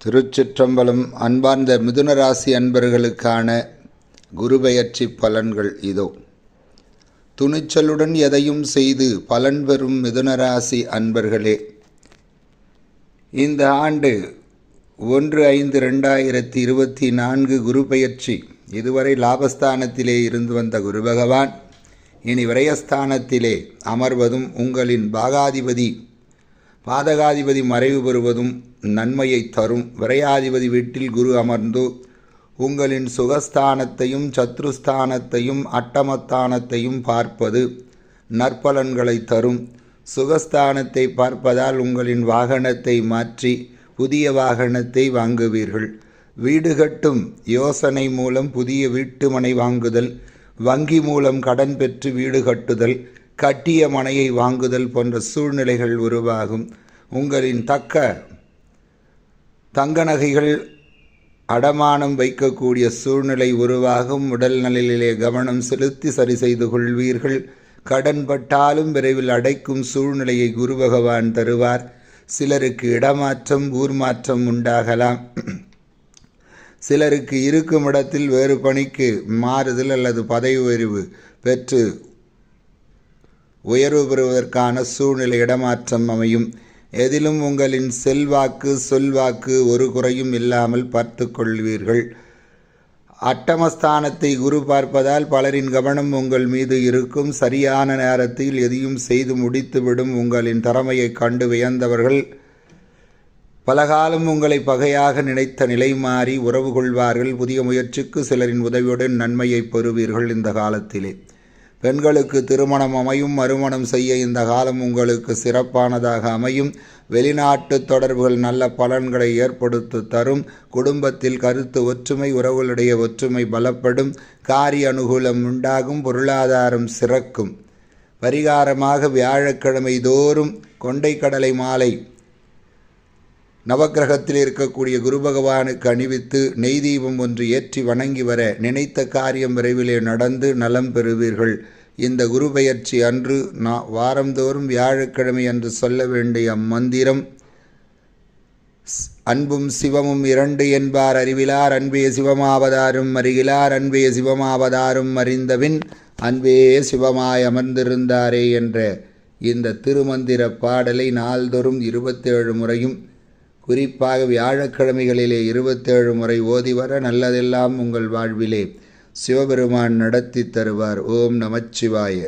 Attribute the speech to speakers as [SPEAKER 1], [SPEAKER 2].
[SPEAKER 1] திருச்சிற்றம்பலம் அன்பார்ந்த மிதுனராசி அன்பர்களுக்கான குருபெயர்ச்சி பலன்கள் இதோ. துணிச்சலுடன் எதையும் செய்து பலன் பெறும் மிதுனராசி அன்பர்களே இந்த ஆண்டு ஒன்று ஐந்து ரெண்டாயிரத்தி இருபத்தி நான்கு குருபெயர்ச்சி இதுவரை லாபஸ்தானத்திலே இருந்து வந்த குரு பகவான் இனி விரயஸ்தானத்திலே அமர்வதும் உங்களின் பாகாதிபதி பாதகாதிபதி மறைவு பெறுவதும் நன்மையை தரும். விரையாதிபதி வீட்டில் குரு அமர்ந்து உங்களின் சுகஸ்தானத்தையும் சத்ருஸ்தானத்தையும் அட்டமஸ்தானத்தையும் பார்ப்பது நற்பலன்களை தரும். சுகஸ்தானத்தை பார்ப்பதால் உங்களின் வாகனத்தை மாற்றி புதிய வாகனத்தை வாங்குவீர்கள். வீடு கட்டும் யோசனை மூலம் புதிய வீட்டுமனை வாங்குதல் வங்கி மூலம் கடன் பெற்று வீடு கட்டுதல் கட்டிய மனையை வாங்குதல் போன்ற சூழ்நிலைகள் உருவாகும். உங்களின் தக்க தங்க நகைகள் அடமானம் வைக்கக்கூடிய சூழ்நிலை உருவாகும். உடல் நலிலே கவனம் செலுத்தி சரி செய்து கொள்வீர்கள். கடன்பட்டாலும் விரைவில் அடைக்கும் சூழ்நிலையை குரு பகவான் தருவார். சிலருக்கு இடமாற்றம் ஊர் மாற்றம் உண்டாகலாம். சிலருக்கு இருக்கும் இடத்தில் வேறு பணிக்கு மாறுதல் அல்லது பதவி உயர்வு பெற்று உயர்வு பெறுவதற்கான சூழ்நிலை இடமாற்றம் அமையும். எதிலும் உங்களின் செல்வாக்கு சொல்வாக்கு ஒரு குறையும் இல்லாமல் பார்த்து கொள்வீர்கள். அட்டமஸ்தானத்தை குரு பார்ப்பதால் பலரின் கவனம் உங்கள் மீது இருக்கும். சரியான நேரத்தில் எதையும் செய்து முடித்துவிடும் உங்களின் திறமையை கண்டு வியந்தவர்கள். பலகாலம் உங்களை பகையாக நினைத்த நிலை மாறி உறவு கொள்வார்கள். புதிய முயற்சிக்கு சிலரின் உதவியுடன் நன்மையை பெறுவீர்கள் இந்த காலத்திலே. பெண்களுக்கு திருமணம் அமையும் மறுமணம் செய்ய இந்த காலம் உங்களுக்கு சிறப்பானதாக அமையும். வெளிநாட்டு தொடர்புகள் நல்ல பலன்களை ஏற்படுத்தி தரும். குடும்பத்தில் கருத்து ஒற்றுமை உறவுகளுடைய ஒற்றுமை பலப்படும். காரிய அனுகூலம் உண்டாகும் பொருளாதாரம் சிறக்கும். பரிகாரமாக வியாழக்கிழமை தோறும் கொண்டைக்கடலை மாலை நவக்கிரகத்தில் இருக்கக்கூடிய குரு பகவானுக்கு அணிவித்து நெய் தீபம் ஒன்று ஏற்றி வணங்கி வர நினைத்த காரியம் விரைவிலே நடந்து நலம் பெறுவீர்கள். இந்த குரு பெயர்ச்சி அன்று நான் வாரந்தோறும் வியாழக்கிழமை அன்று சொல்ல வேண்டிய மந்திரம் அன்பும் சிவமும் இரண்டு என்பார் அறிவிலார் அன்பே சிவமாவதாரும் அறிகிலார் அன்பே சிவமாவதாரும் அறிந்தபின் அன்பே சிவமாய் அமர்ந்திருந்தாரே என்ற இந்த திருமந்திர பாடலை நாள்தோறும் இருபத்தேழு முறையும் குறிப்பாக வியாழக்கிழமைகளிலே இருபத்தேழு முறை ஓதி வர நல்லதெல்லாம் உங்கள் வாழ்விலே. சிவபெருமான் நடத்தி தருவார். ஓம் நமச்சிவாய.